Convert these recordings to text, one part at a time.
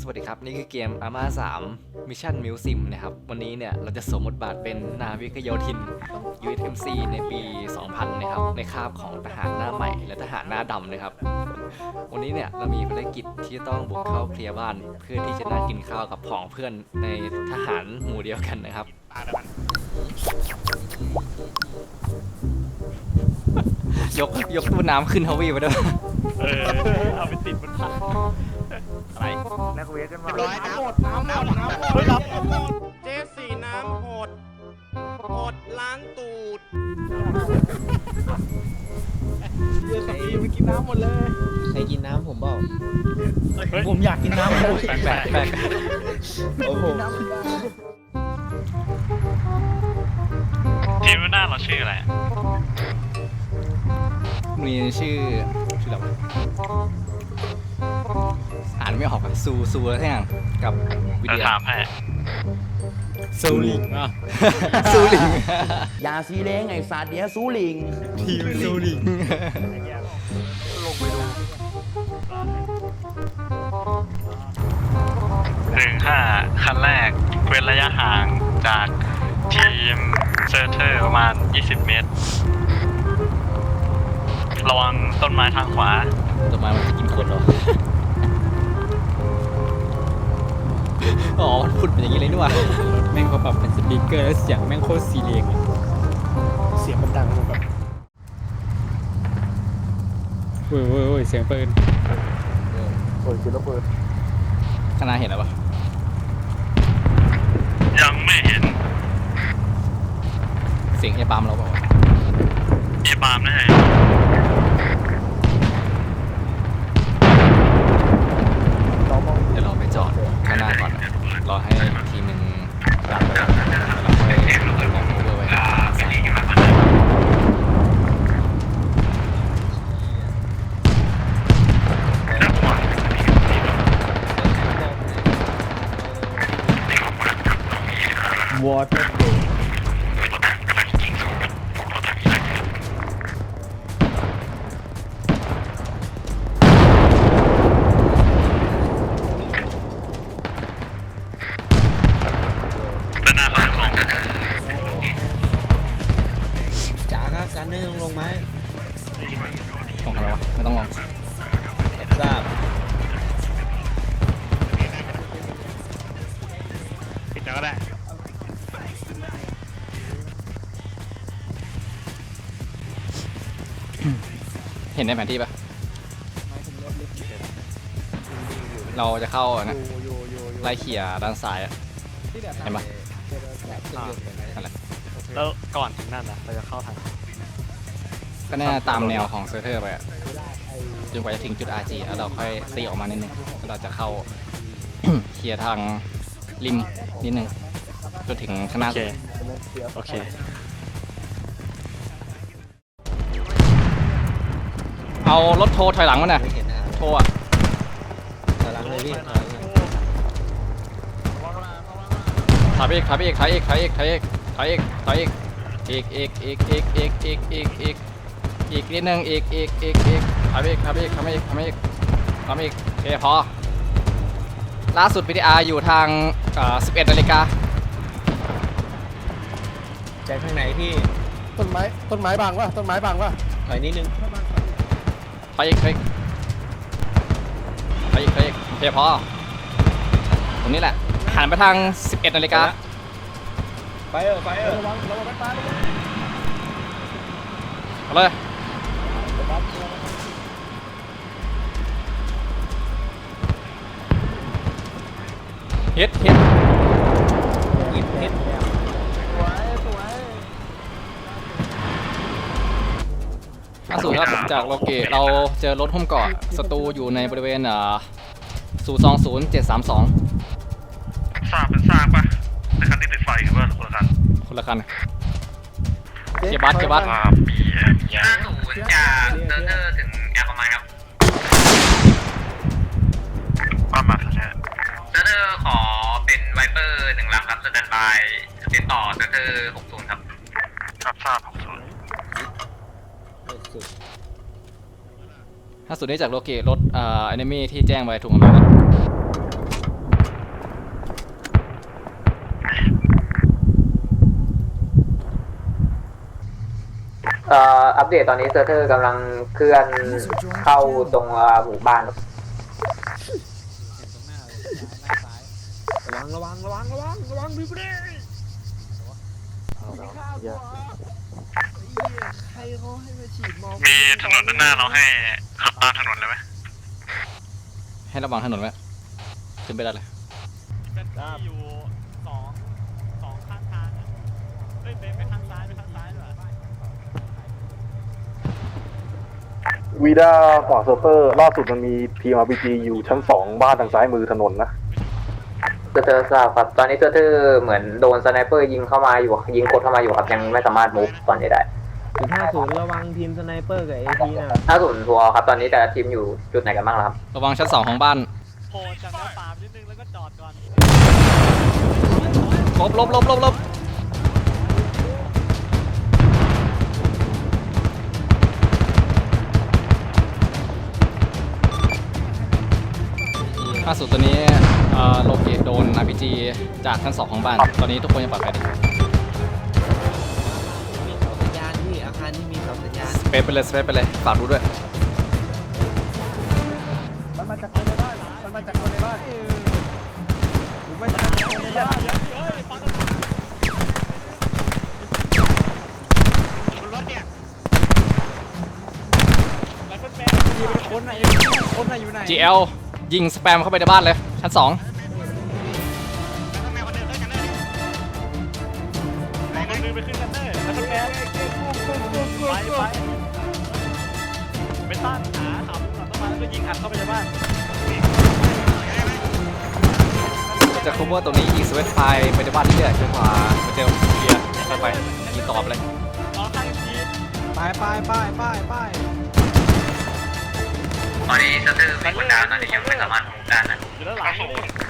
สวัสดีครับ นี่คือเกม ARMA 3 Mission m u s i m นะครับ วันนี้เนี่ย เราจะสวมบทบาทเป็นนาวิกโยธิน USMC ในปี 2000 นะครับ ในคาบของทหารหน้าใหม่และทหารหน้าดำนะครับ วันนี้เนี่ย เรามีภารกิจที่ต้องบุกเข้าเคลียร์บ้าน เพื่อที่จะนั่งกินข้าวกับผองเพื่อนในทหารหมู่เดียวกันนะครับ ยกยกตู้น้ำขึ้นทวีไปด้วย เออเอาไปติดบนขา อะไรนักเวทกันว่าร้อยน้ำหมดน้ำน้ำน้ำหมดเฮ้ยรับเจสสี่น้ำหดหดล้างตูดเดี๋ยวสักทีไปกินน้ำหมดเลยใครกินน้ำผมเปล่าผมอยากกินน้ำแปลกแปลกแปลกโอ้โหทีมหน้าเราชื่ออะไรมีชื่อ ไรวะอ่านไม่ออกอะซูซูอะไรทั้งอย่างกับวิดีจะโอถามให้ ซูลิงอะซูลิงยาซีเล้งไอ้สัตว์เนี้ยซูลิง ทีมซูลิงหนึ่งห้าขั้นแรกเว้นระยะห่างจากทีมเซอร์เทอร์ประมาณ 20 เมตร ระวังต้นไม้ทางขวาต่อมามันจะกินคนเหรอ อ๋อมันพูดเป็นอย่างนี้เลยนี่หว่าแม่งเขาปรับเป็นสปีกเกอร์แล้วเสียงแม่งโคตรซีเรียงอะเสียงมันดังแบบโอ้ยโอ้ยโอ้ยเสียงปืนคณะเห็นแล้วปะยังไม่เห็นเสียงเอปามเราเปล่าวะเอบามแน่เดี๋ยวเราไปจอดข้างหน้าก่อนนะ รอให้ทีมหนึ่งดับไปแล้วเราค่อยลองโอเวอร์ไว้วอเตอร์ เห็นในแผนที่ปะเราจะเข้าอะนะไล่เขี่ยด้านซ้ายอะเห็นปะนั่นแหละแล้วก่อนถึงนั่นนะเราจะเข้าทางก็แน่าตามแนวของเซอร์เทอร์ไปอะจนกว่าจะถึงจุด RG แล้วเราค่อยตีออกมานิดนึงแล้วเราจะเข้าเคลียร์ทางริมนิดนึงจนถึงข้างหน้าโอเคสุดโอเค เอารถโทรถอยหลังมาหน่อยไม่เห็นนะโทรอะถอยหลังเลยพี่ถอยไปอีกถอยไปอีกถอยอีกถอยอีกถอยอีกถอยอีกถอยอีกอีกอีกอีกอีกอีกอีกอีกอีกอีกนิดนึงอีกอีกอีกอีกถอยไปอีกถอยไปอีกถอยไปอีกถอยไปอีกถอยไปอีกโอเคพอล่าสุด PDR อยู่ทางเอ่อ11นาฬิกาใจข้างในพี่ต้นไม้ต้นไม้บางวะต้นไม้บางวะถอยนิดนึง ถอยอีกถอยอีกถอยอีกถอยอีกโอเคพอตรงนี้แหละหันไปทาง 11นาฬิกาไฟเออไฟเออเอาเลยฮิตฮิต ล่าสุดครับจากโลเกตเราเจอรถหุ้มเกาะศัตรูอยู่ในบริเวณอ่าศูนย์สองศูนย์เจ็ดสามสองซากเป็นซากปะเป็นคันที่ติดไฟหรือว่าคนละคันคนละคัน เกียร์บัสเกียร์บัสอ่า BM ห้าศูนย์จากเซอร์เทอร์ถึงแอร์ประมาณครับประมาณแค่เซอร์เทอร์ขอเป็นไวเปอร์หนึ่งลำครับสแตนบายติดต่อเซอร์เทอร์หกศูนย์ครับรับทราบขอ ถ้าสุดนี้จากโลเกตรถเอ่อแอนิเมที่แจ้งไว้ถูกไหมครับอัปเดตตอนนี้เซอร์เทอร์กำลังเคลื่อนเข้าตรงหมู่บ้านระวังระวังระวังระวังระวังพี่เรย์ใครเขาให้มาฉีดมอมีถนนด้านหน้าเราให้ ขับตามถนนเลยไหมให้ระวังถนนไว้ขึ้นไปได้เลยเป็นที่อยู่สองสองข้างทางอะเฮ้ยเบนไปข้างซ้ายไปข้างซ้ายด้วยวีด้าฝั่งเซิร์ฟเวอร์ล่าสุดมันมีทีมอาร์พีจีอยู่ชั้นสองบ้านทางซ้ายมือถนนนะเซอร์เทอร์ทราบครับตอนนี้เซอร์เทอร์เหมือนโดนสไนเปอร์ยิงเข้ามาอยู่ยิงกดเข้ามาอยู่ครับยังไม่สามารถมูฟตอนนี้ได้ จุดห้าศูนย์ระวังทีมสไนเปอร์กับเอทีนะถ้าศูนย์ทัวร์ครับ ตอนนี้แต่ละทีมอยู่จุดไหนกันบ้างล่ะครับ ระวังชั้นสองของบ้านโผล่จากหน้าป่าไปนิดนึงแล้วก็จอดก่อนลบลบลบลบลบล่าสุดตัวนี้เอ่อโลเกตโดน RPG จากชั้นสองของบ้าน ตอนนี้ทุกคนยังปลอดภัยดี เสาสัญญาณสเปซไปเลยสเปซไปเลยฝากดูด้วยคนไหนคนไหนอยู่ไหน GL ยิงสแปมเข้าไปในบ้านเลย ชั้นสองมองกันมือไปขึ้นกันเนอร์แล้วก็แพ้ไป ไปไปตั้งหาหามุมหลังต้นไม้แล้วก็ยิงอัดเข้าไปในบ้านจะ cover ตรงนี้ยิงสเวตไฟไปในบ้านเรื่อยๆจนกว่าจะเจอเคลียร์ค่อยไปยิงตอไปเลยรอข้างทีไปไปไปไปไปตอนนี้เซอร์เตอร์มีคนดาวตอนนี้ยังไม่สามารถมูฟได้นะอยู่ด้านหลังนี่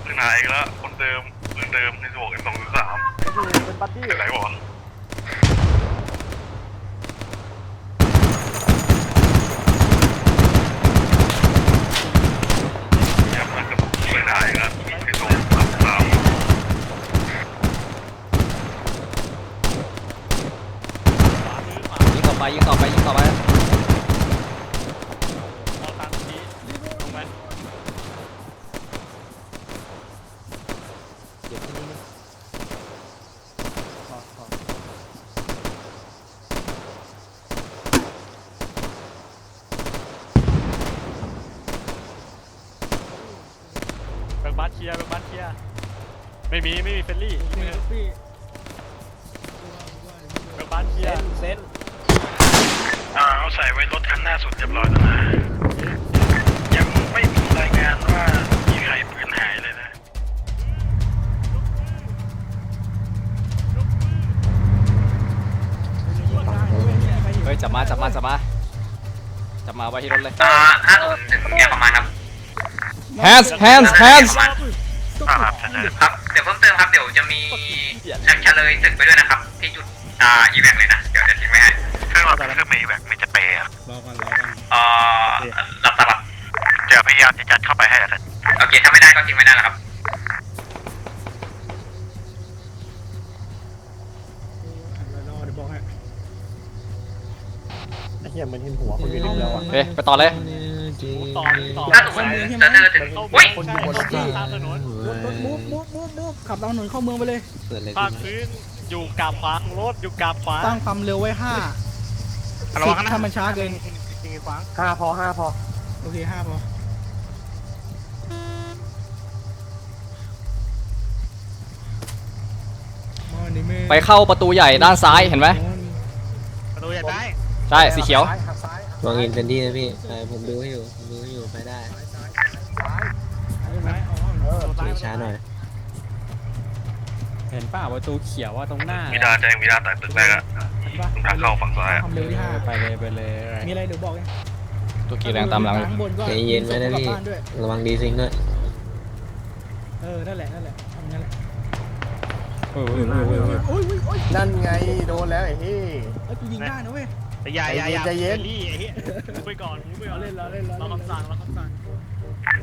ขึ้นหาอีกแล้วคนเดิมปืนเดิมในสวกเอ็มสองสามเป็นบัดดี้เป็นไรวะยังมันจะขึ้นหาอีกแล้วในสวกสาม ยิงต่อไปยิงต่อไป มาไว้ที่รถเลย อ่าห้าศูนย์ถึงแยกประมาณครับ hands hands hands อ่าใช่ใช่ครับ เดี๋ยวเพิ่มเติมครับ เดี๋ยวจะมีเฉลยศึกไปด้วยนะครับ ที่จุดอ่าอีแวกเลยนะ เดี๋ยวจะทิ้งไว้ให้เครื่องเราเป็นเครื่องเมย์แบบไม่จะเปย์อะรอก่อนรอก่อนเอ่อรับทราบครับจะพยายามจะจัดเข้าไปให้อะท่านโอเค ถ้าไม่ได้ก็ทิ้งไว้นั่นแหละครับ ไอ้เหี้ยมันเห็นหัวคนอยู่ในแล้วอะเฮ้ยไปต่อเลยต่อต่อห้าศูนย์เซอร์เตอร์ถึงเข้าอุ้ยคนอยู่บนที่ตามถนนมูฟมูฟมูฟมูฟขับตามถนนเข้าเมืองไปเลยเกิดอะไรภาขึ้คนพื้นอยู่กาบขวาของรถอยู่กาบขวาตั้งความเร็วไว้ห้าระวังนะถ้ามันช้าเกินห้าพอห้าพอโอเคห้าพอมอนี่แม่ไปเข้าประตูใหญ่ด้านซ้ายเห็นไหมประตูใหญ่ได้ ใช่สีเขียววางอินเฟนดี้นะพี่เออผมดูให้อยู่ผมดูให้อยู่ไปได้ขี่ช้าหน่อยเห็นป่าประตูเขียวว่าตรงหน้าวิดาแจ้งวิดาแต่ตึกแรกอะเห็นปะตรงทางเข้าฝั่งซ้ายอะความเร็วที่ห้าไปเลยไปเลย มีอะไรเดี๋ยวบอกไงตัวกี่แรงตามหลังอยู่ข้างบนก็ใจเย็นไว้นะพี่กลับบ้าด้วยระวังดีซิงด้วยเออ นั่นแหละ นั่นแหละทำงั้นแหละโอ้ยโอ้ยโอ้ยโอ้ยโอ้ยโอ้ยโอ้ยนั่นไงโดนแล้วไอ้เฮ้ยเอ้ยกูยิงได้นะเว้ย แต่อย่าอย่าอย่าใจเย็นฟลลี่ไอ้เหี้ยมูฟไปก่อนมูฟไปก่อนเราเล่นเราเล่นเราเราเล่นคำสั่งเราคำสั่ง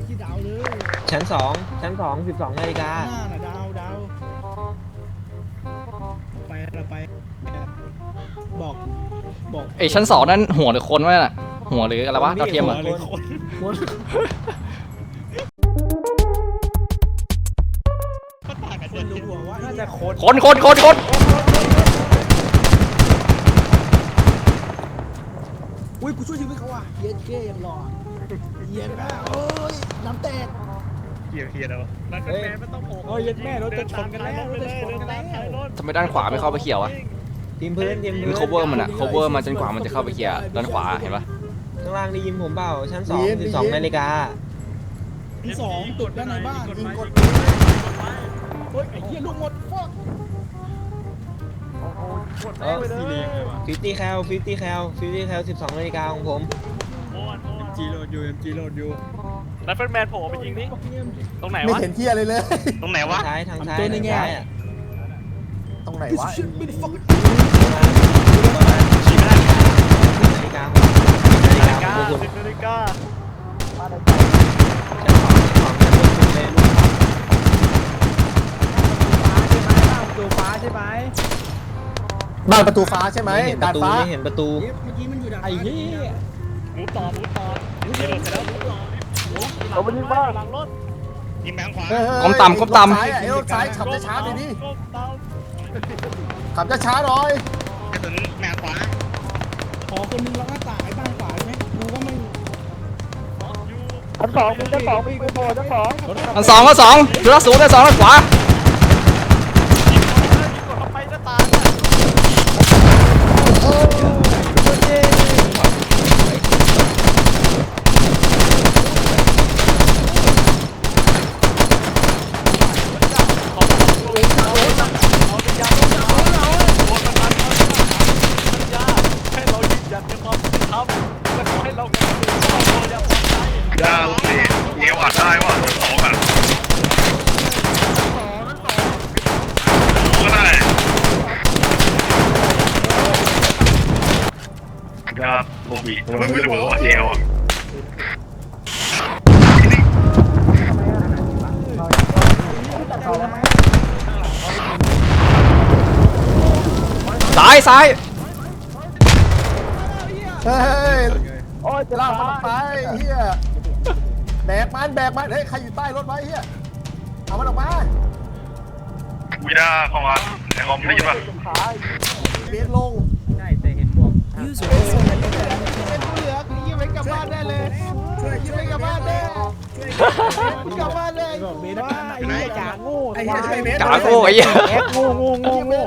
ที่ดาวเลยชั้นสองชั้นสองสิบสองนาฬิกาหน้าน่ะดาวดาวไปเราไป บอกไอยชั้นสองนั่นหัวหรือคนวะน่ะหัวหรืออะไรวะดาวเทียมอะน่าจะโคตรคนคนคนคน อุ้ยกูช่วยชีวิตเขาว่ะเย็นเก้ยังรอเย็นมากโอ้ยน้ำแตกเฮียเฮียแล้วมันเฮ้ยโอ้ยเย็นแม่รถจะชนกันแล้วรถจะชนกันแล้วทำไมด้านขวาไม่เข้าไปเขียววะทีมพื้นทีมพื้มันน cover มันอะ cover มาจนกว่ามันจะเข้าไปเคลียร์ด้านขวาเห็นปะข้างล่างได้ยินผมเปล่าชั้นสองสิบสองนาฬิกาที่สองตุดด้านในบ้านยิงกดเฮ้ยไอ้เหี้ยลูกหมดฟอก เออฟิฟตี้แคลฟิฟตี้แคลฟิฟตี้แคลสิบสองนาฬิกาของผม จีโรดอยู่จีโรดอยู่แล้วเป็นแมนโผล่ไปยิงนี่ตรงไหนไม่วะ เห็นเที่ยอะไรเลย ตรงไหนวะ ทางซ้ายทางซ้ายทางซ้ายอะตรงไหนวะไม่ได้ฟอกนาฬิกาของนาฬิกาของคุณนาฬิกา บ้านประตูฟ้าใช่ไหมไม่เห็นปดาระดตูฟ้า ไม่เห็นประตู เมื่อกี้มันอยู่ไอ้เหี้ยหมูต่อหมูต่อหมูเสร็จแล้วหมูต่อเอาไปยิงบ้านหลังรถยิงแบงขวาเฮ้ยเฮ้ยก้มต่ำก้มต่ำซ้ายอะเอวซ้ายขับช้าๆหน่อยดิก้มเตาขับช้าๆหน่อยกระสุนแมนขวาขอคนนึงแล้วก็ตายบ้านขวาใช่ไหมกูก็ไม่อันสองอันสองอันสองจุดละศูนย์อันสองด้านขวา กดเข้าไปหน้าต่างอะ ให้เรายืนยันในความยุติธรรมและขอให้เรากลับมาสู่ครอบครัวอย่างปลอดภัย ยาวสิเอวอัดได้ว่ะสองอะก็ได้ ครับโบบีทำไมไม่รู้ว่าเอวอะซ้ายซ้ายเฮ้ยโอ้ยจะลากมันออกไปเฮียแบกมันแบกมันเฮ้ยใครอยู่ใต้รถไว้เฮียเอามันออกมาวิด้าเข้ามาในคอมได้ยินป่ะเบียดลงใช่แต่เห็นบอกเป็นผู้เหลืองยี่ไม่กลับบ้านได้เลยยี่ไม่กลับบ้านได้กลับบ้านเลยบอกเบสนะไอ้เหี้ยจ๋าโง่ไอ้เหี้ยใช่เบสกาโก้ไอ้เหี้ยแอคโง่โง่โง่โง่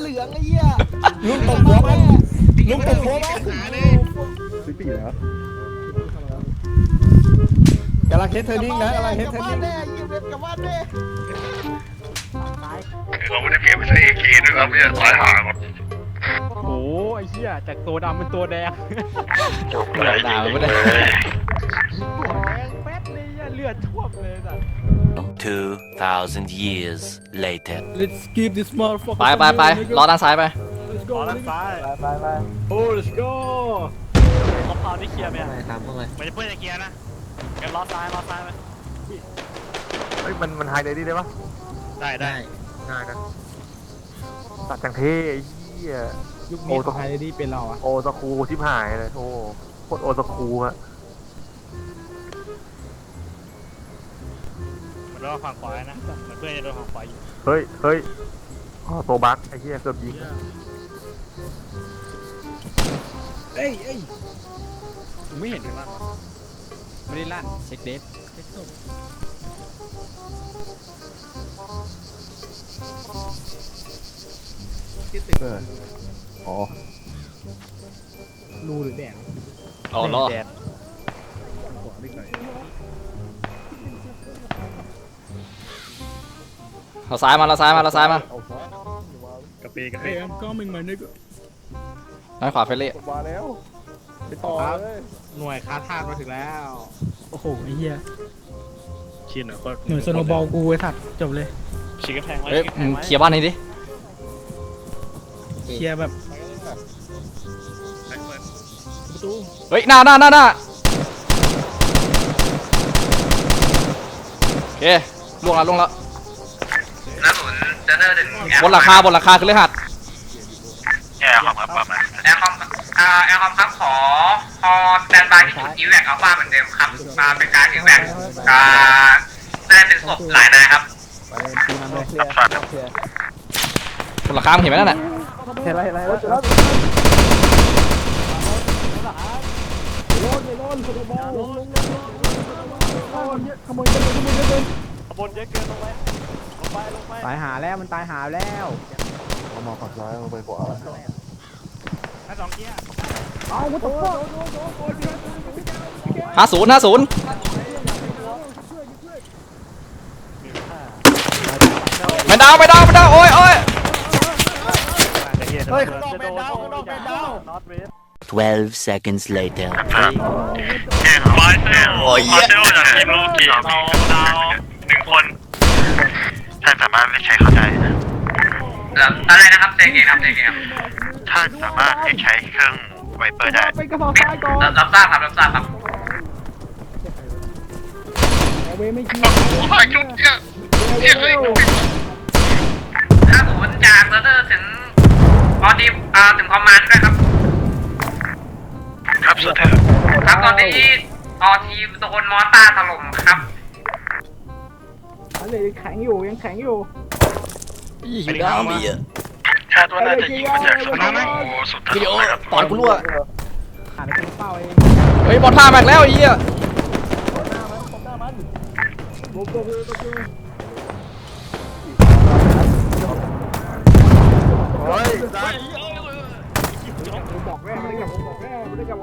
เหลืองไอ้เหี้ยลุงตบหัวมันลุงตบหัวมันกำลังเฮดเทอร์นิ่งนะกำลังเฮดเทอร์นิ่งเราไม่ได้เปลี่ยนไปใช้เอเคด้วยครับเนี่ยสายหางหมดโอ้ ไอ้เหี้ยจากตัวดำเป็นตัวแดงด่ามันไม่ได้แดงแป๊ดเลยอะเลือดท่วมเลยสัส2,000 years later. Let's keep this motherfucker ไปไปไปรอด้านซ้ายไป Let's go ขอด้านซ้ายโอ้ let's go คอมพาวนี่เคลียร์ไหมเข้าอะมาตามเข้ามาไม่ได้เพื่อนจะเคลียร์นะกันล้อซ้ายล้อซ้ายไหมเฮ้ยมันมันหายได้ดีได้ปะได้ได้ง่ายกันตัดจังเท่ไอ้เหี้ย ยุคนี้ใครที่เป็นเราอะโอสคูชิบหายเลย โอ้โคตรโอสคูฮะเหมือนโดนฝั่งขวานะเหมือนเพื่อนจะโดนฝั่งขวาอยู่เฮ้ยเฮ้ยอ๋อตัวบั๊กไอ้เหี้ยเกือบยิงเอ้ยเอ้ยผมไม่เห็นเลยว่าไม่ได้ลั่นเช็คเดทเช็คศพเออ อ๋อรูหรือแดงอ๋อรอเราซ้ายมาเราซ้ายมาเราซ้ายมากระปีกระเฮ้ปียก็มึงมานึกด้านขวาเฟรนลี่มาแล้ว ไปต่อเลยหน่วยคาทาสมาถึงแล้ว โอ้โหไอ้เหี้ยชินเหรอโคตรหน่วยสโนว์บอลกูไอ้สัตว์จบเลยชินกระแพงไว้เฮ้ยชิกกำแพมึงงไว้เคลียร์บ้านนี้ดิเคลียร์แบบ ประตูเฮ้ยหน้าหน้าหน้าหน้าโอเคล่วงแล้วล่วงแล้วหน้าศูนย์เจเนอร์ถึงบนหลังคาบนหลังคาคือเลือดหัดแย่แอร์คอมครับประมาณแอร์คอมอ่าแอร์คอมครับขอฮอสแตนบายที่จุดอีแวกอัลฟาเหมือนเดิมครับมาเป็นการอีแวกอ่าได้เป็นศพหลายนายครับไปตีมันเลยรับทราบครับคนละข้ามเห็นไหมนั่นน่ะเห็นอะไร เห็นอะไรแล้วตายหาแล้วมันตายหาแล้วเอามาฝั่งซ้ายเอาไปขวาห้าศูนย์ห้าศูนย์ไม่ดาวไม่ดาวไม่ดาวโอ้ยโอ้ยเฮ้ยข้างนอกเป็นดาวข้างนอกเป็นดาว 12 seconds later. เอ็นไฟเซลไฟเซลจากทีมลูกทีมเอาดาวหนึ่งคนท่านสามารถเรียกใช้เขาได้นะแล้วอะไรนะครับเจเกครับเจเกครับท่านสามารถเรียกใช้เครื่องไวเปอร์ได้รับรับทราบครับรับทราบครับโอ้ยจุ๊บเจ้าเจ้าเลยถ้าศูนย์จากเซอร์เตอร์ถึงออดีอ่าถึงคอมมานด์ด้วยครับ ครับสุดเถอะครับตอนนี้ออทีมโดนมอต้าถล่มครับอยู่ดาวมีอะคาดว่าน่าจะยิงมาจากสนามโอ้สุดถวิดีนโอนนะครับตอนกูรั่วขาดไปเป็นเป้าเองเฮ้ยบอลท่าแม็กแล้วไอ้เหี้ย เฮ้ย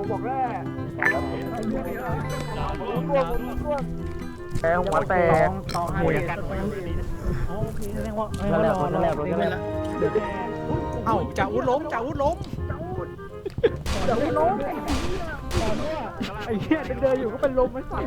ซ้ายแกหัวแตกต้องให้กันไว้นั่นและนั่นและนั่นแหละเอ้าจ่าวุ้นล้มจ่าวุ้นล้มจ่าวุ้นล้มไอ้เหี้ยเดินอยู่ก็เป็นลมไม่สั่น